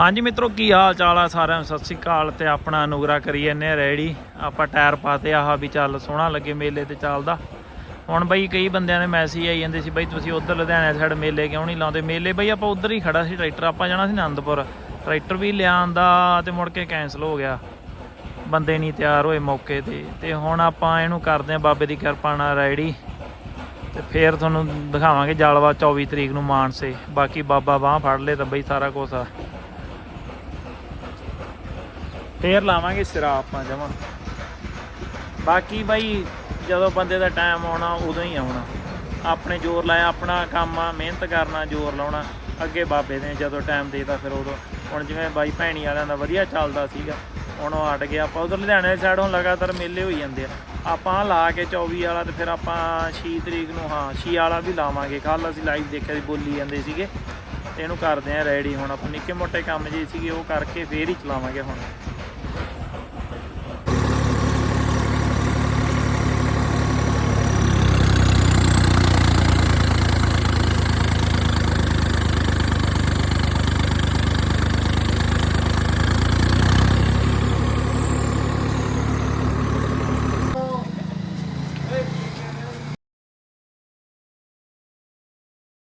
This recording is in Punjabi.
ਹਾਂਜੀ ਮਿੱਤਰੋ, ਕੀ ਹਾਲ ਚਾਲ ਆ ਸਾਰਿਆਂ ਨੂੰ? ਸਤਿ ਸ੍ਰੀ ਅਕਾਲ ਤੇ ਆਪਣਾ ਅਨੁਗਰਾ ਕਰੀ ਜਾਂਦੇ ਆ ਰੈਡੀ ਆਪਾਂ ਟਾਇਰ ਪਾਤੇ, ਆਹ ਵੀ ਚੱਲ ਸੋਹਣਾ ਲੱਗੇ ਮੇਲੇ ਤੇ ਚੱਲਦਾ। ਹੁਣ ਬਈ ਕਈ ਬੰਦਿਆਂ ਦੇ ਮੈਸੇਜ ਆਈ ਜਾਂਦੇ ਸੀ, ਬਈ ਤੁਸੀਂ ਉਧਰ ਲੁਧਿਆਣੇ ਸਾਈਡ ਮੇਲੇ ਕਿਉਂ ਨਹੀਂ ਲਾਉਂਦੇ? ਮੇਲੇ ਬਈ ਆਪਾਂ ਉਧਰ ਹੀ ਖੜਾ ਸੀ, ਟਰੈਕਟਰ ਆਪਾਂ ਜਾਣਾ ਸੀ ਆਨੰਦਪੁਰ ਟਰੈਕਟਰ ਵੀ ਲਿਆਂਦਾ ਤੇ ਮੁੜ ਕੇ ਕੈਨਸਲ ਹੋ ਗਿਆ। ਬੰਦੇ ਨਹੀਂ ਤਿਆਰ ਹੋਏ ਮੌਕੇ ਤੇ। ਤੇ ਹੁਣ ਆਪਾਂ ਇਹਨੂੰ ਕਰਦੇ ਆ ਬਾਬੇ ਦੀ ਕਿਰਪਾ ਨਾਲ ਰੈਡੀ ਤੇ ਫੇਰ ਤੁਹਾਨੂੰ ਦਿਖਾਵਾਂਗੇ ਜਲਵਾ 24 ਤਰੀਕ ਨੂੰ ਮਾਨਸੇ। ਬਾਕੀ ਬਾਬਾ ਬਾਹ ਫੜ ਲੇ ਤਾਂ ਬਈ ਸਾਰਾ ਕੁਝ ਆ। ਫੇਰ ਲਾਵਾਂਗੇ ਸਿਰਾ ਆਪਾਂ ਜਮਾ। ਬਾਕੀ ਬਾਈ, ਜਦੋਂ ਬੰਦੇ ਦਾ ਟਾਈਮ ਆਉਣਾ, ਉਦੋਂ ਹੀ ਆਉਣਾ। ਆਪਣੇ ਜ਼ੋਰ ਲਾਇਆ, ਆਪਣਾ ਕੰਮ ਆ, ਮਿਹਨਤ ਕਰਨਾ, ਜ਼ੋਰ ਲਾਉਣਾ। ਅੱਗੇ ਬਾਬੇ ਦੇ ਜਦੋਂ ਟਾਈਮ ਦੇਦਾ ਫਿਰ ਉਦੋਂ। ਹੁਣ ਜਿਵੇਂ ਬਾਈ ਭੈਣੀ ਵਾਲਿਆਂ ਦਾ ਵਧੀਆ ਚੱਲਦਾ ਸੀਗਾ, ਹੁਣ ਉਹ ਹਟ ਗਿਆ। ਆਪਾਂ ਉਧਰ ਲੁਧਿਆਣੇ ਵਾਲੀ ਸਾਈਡ ਹੁਣ ਲਗਾਤਾਰ ਮੇਲੇ ਹੋਈ ਜਾਂਦੇ ਆ। ਆਪਾਂ ਲਾ ਕੇ 24 ਵਾਲਾ ਤੇ ਫਿਰ ਆਪਾਂ 6 ਤਰੀਕ ਨੂੰ, ਹਾਂ 6 ਵਾਲਾ ਵੀ ਲਾਵਾਂਗੇ। ਕੱਲ ਅਸੀਂ ਲਾਈਵ ਦੇਖਿਆ ਸੀ, ਬੋਲੀ ਜਾਂਦੇ ਸੀਗੇ। ਤੇ ਇਹਨੂੰ ਕਰਦੇ ਆ ਰੈਡੀ ਹੁਣ। ਆਪਾਂ ਨਿੱਕੇ ਮੋਟੇ ਕੰਮ ਜੇ ਸੀਗੇ, ਉਹ ਕਰਕੇ ਫੇਰ ਹੀ ਚਲਾਵਾਂਗੇ ਹੁਣ।